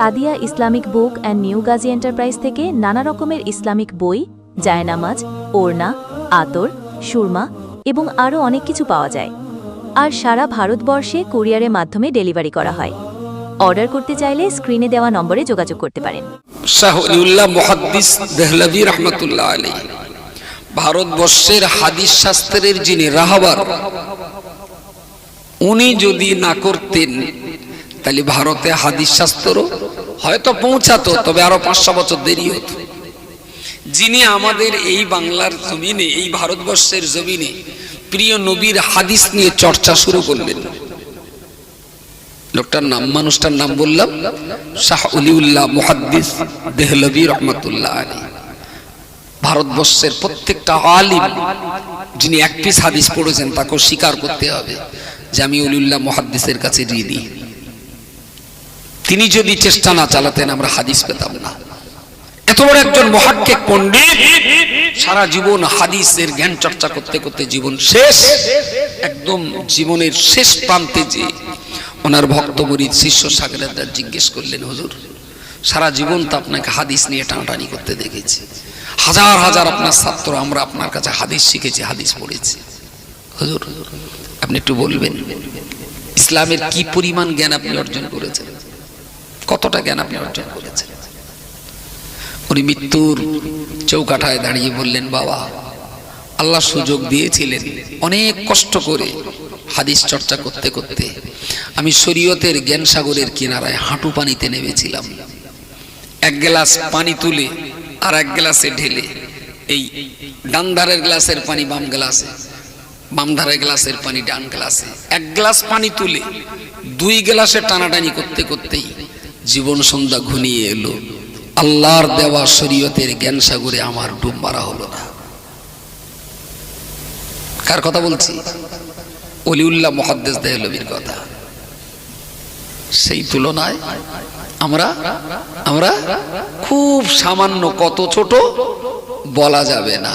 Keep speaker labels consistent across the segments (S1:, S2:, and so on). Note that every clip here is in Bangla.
S1: Sadia Islamic book and new Gazi enterprise থেকে নানা রকমের ইসলামিক বই, জায়নামাজ, ওড়না, আতর, সুরমা এবং আরও অনেক কিছু পাওয়া যায়। আর সারা ভারতবর্ষে কুরিয়ারের মাধ্যমে ডেলিভারি করা হয়। অর্ডার করতে চাইলে স্ক্রিনে দেওয়া নম্বরে যোগাযোগ করতে পারেন।
S2: ভারতবর্ষের হাদিস শাস্ত্রের যিনি রাহবার, উনি যদি না করতেন তাহলে ভারতে হাদিস শাস্ত্র হয়তো পৌঁছাতো, তবে আরও পাঁচশো বছর দেরি হতো। যিনি আমাদের এই বাংলার জমিনে, এই ভারতবর্ষের জমিনে প্রিয় নবীর হাদিস নিয়ে চর্চা শুরু করলেন। লোকটার নাম, মানুষটার নাম বললাম, শাহ অলিউল্লাহ মুহাদ্দিস দেহলভি রহমতুল্লাহ আলী ভারতবর্ষের প্রত্যেকটা আলিম যিনি এক পিস হাদিস পড়েছেন তাকে স্বীকার করতে হবে যে আমি অলিউল্লাহ মুহাদ্দিসের কাছে ঋণী। তিনি যদি চেষ্টা না চালাতেন, আমরা হাদিস পেতাম না। এত বড় একজন মহাক্কে পণ্ডিত, সারা জীবন হাদিসের জ্ঞান চর্চা করতে করতে জীবন শেষ। একদম জীবনের শেষ প্রান্তে যে ওনার ভক্ত মরিদ শিষ্য সাগরেদার জিজ্ঞেস করলেন, হুজুর, সারা জীবন তো আপনাকে হাদিস নিয়ে টানাটানি করতে দেখেছি। হাজার হাজার আপনার ছাত্র, আমরা আপনার কাছে হাদিস শিখেছি, হাদিস পড়েছি। হুজুর, আপনি একটু বলবেন, ইসলামের কি পরিমাণ জ্ঞান আপনি অর্জন করেছেন? কতটা জ্ঞান আপনি অর্জন করেছেন? উনি মৃত্যুর চৌকাঠায় দাঁড়িয়ে বললেন, বাবা, আল্লাহ সুযোগ দিয়েছিলেন অনেক কষ্ট করে হাদিস চর্চা করতে করতে। আমি শরীয়তের জ্ঞান সাগরের কিনারায় হাঁটু পানিতে নেমেছিলাম। এক গ্লাস পানি তুলে আর এক গ্লাসে ঢেলে এই ডান ধারের গ্লাসের পানি বাম গ্লাসে, বাম ধারের গ্লাসের পানি ডান গ্লাসে। এক গ্লাস পানি তুলে দুই গ্লাসে টানাটানি করতে করতেই জীবন সন্ধ্যা ঘনিয়ে এলো। আল্লাহর দেওয়া শরীয়তের জ্ঞান সাগরে আমার ডুব মারা হলো না। কার কথা বলছি? অলিউল্লাহ মহাদ্দেস দেহলবির কথা। সেই তুলনায় আমরা আমরা খুব সামান্য কত ছোট বলা যাবে না।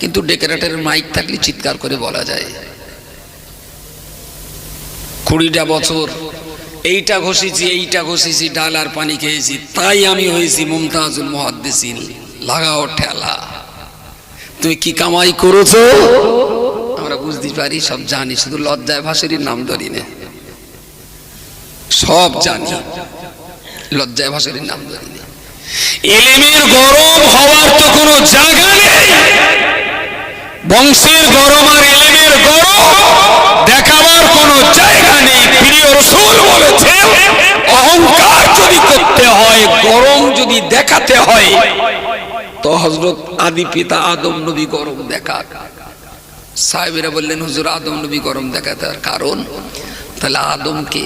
S2: কিন্তু ডেকোরেটের মাইক থাকলে চিৎকার করে বলা যায়। কুড়িটা বছর এইটা ঘষেছি এইটা ঘষেছি, ডাল আর পানি খেয়েছি। তাই আমি হয়েছি মুমতাজুল মহাদ্দেসিন। লাগাও ঠেলা। তুমি কি কামাই করেছ? আমরা বুঝতে পারি, সব জানি, শুধু লজ্জায় ভাসুরির নাম ধরি না। সব জানি, লজ্জায় ভাসুরির নাম ধরি না। এলেমের গরম হওয়ার তো কোনো জায়গা নেই। বংশের গরম আর এলেমের গরম দেখাবার কোনো জায়গা নেই প্রিয় রসুল বলেছে অহংকার যদি করতে হয় গরম যদি দেখাতে হয়। তো হজরত আদি পিতা আদম নবী গরম দেখা। সাহেবেরা বললেন হুজুর আদম নবী গরম দেখাতে কারণ? তাহলে আদমকে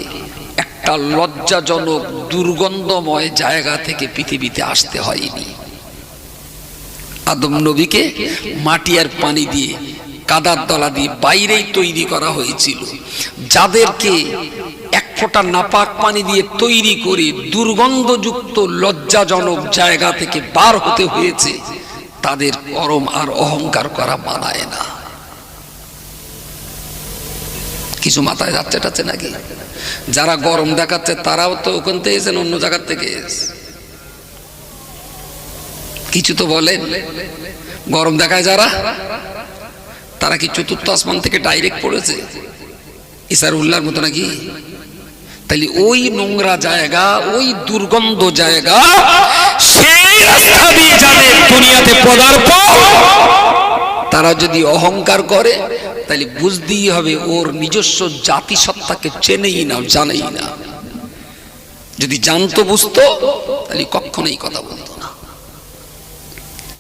S2: একটা লজ্জাজনক দুর্গন্ধময় জায়গা থেকে পৃথিবীতে আসতে হয়নি। আদম নবীকে মাটি আর পানি দিয়ে কাদার দলা দিয়ে বাইরেই তৈরি করা হয়েছিল। যাদেরকে এক ফোঁটা নাপাক পানি দিয়ে তৈরি করে দুর্গন্ধযুক্ত, লজ্জাজনক জায়গা থেকে বার হতে হয়েছে, তাদের গরম আর অহংকার করা মানায় না। কিছু মাথায় যাচ্ছে, টাচ্ছে নাকি? যারা গরম দেখাচ্ছে, তারাও তো ওখান থেকে এসেছেন, অন্য জায়গার থেকে। কিছু তো বলেন। গরম দেখায় যারা? তারা কি চতুর্থ আসমান থেকে ডাইরেক্ট পড়েছে? ইসার উল্লাহর মতো নাকি? তাহলে ওই নোংরা জায়গা, ওই দুর্গন্ধ জায়গা সেই দুনিয়াতে তারা যদি অহংকার করে তাহলে বুঝতেই হবে ওর নিজস্ব জাতিসত্তাকে চেনেই না, জানেই না। যদি জানতো, বুঝতো তাহলে কখনোই কথা বলতো।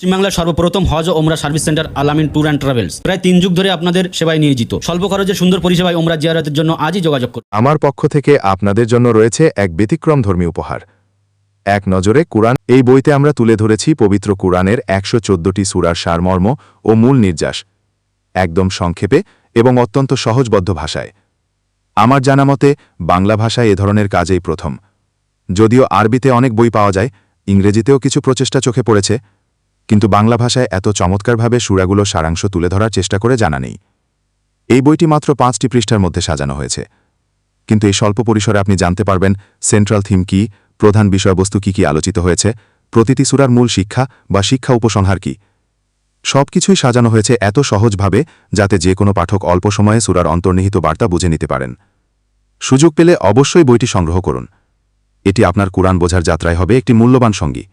S3: পশ্চিমবাংলার সর্বপ্রথম হজ ও ওমরা service centre Al Amin tour and travels. প্রায় তিন যুগ ধরে আপনাদের সেবায় নিয়োজিত। স্বল্প খরচে সুন্দর পরিষেবায় ওমরা জিয়ারতের জন্য আজই যোগাযোগ করুন।
S4: আমার পক্ষ থেকে আপনাদের জন্য রয়েছে এক ব্যতিক্রম ধর্মী উপহার। এক নজরে কুরআন, এই বইতে আমরা তুলে ধরেছি পবিত্র কুরআনের একশো চোদ্দটি সুরার সারমর্ম ও মূল নির্যাস। একদম সংক্ষেপে এবং অত্যন্ত সহজবদ্ধ ভাষায়। আমার জানা মতে, বাংলা ভাষায় এ ধরনের কাজেই প্রথম। যদিও আরবিতে অনেক বই পাওয়া যায়, ইংরেজিতেও কিছু প্রচেষ্টা চোখে পড়েছে কিন্তু বাংলা ভাষায় এত চমৎকারভাবে সুরাগুলো সারাংশ তুলে ধরার চেষ্টা করে জানা নেই। এই বইটি মাত্র পাঁচটি পৃষ্ঠার মধ্যে সাজানো হয়েছে। কিন্তু এই স্বল্প পরিসরে আপনি জানতে পারবেন সেন্ট্রাল থিম কি, প্রধান বিষয়বস্তু কি কি আলোচিত হয়েছে, প্রতিটি সুরার মূল শিক্ষা বা শিক্ষা উপসংহার কি। সবকিছুই সাজানো হয়েছে এত সহজভাবে যাতে যে কোনো পাঠক অল্প সময়ে সুরার অন্তর্নিহিত বার্তা বুঝে নিতে পারেন। সুযোগ পেলে অবশ্যই বইটি সংগ্রহ করুন। এটি আপনার কোরআন বোঝার যাত্রায় হবে একটি মূল্যবান সঙ্গী।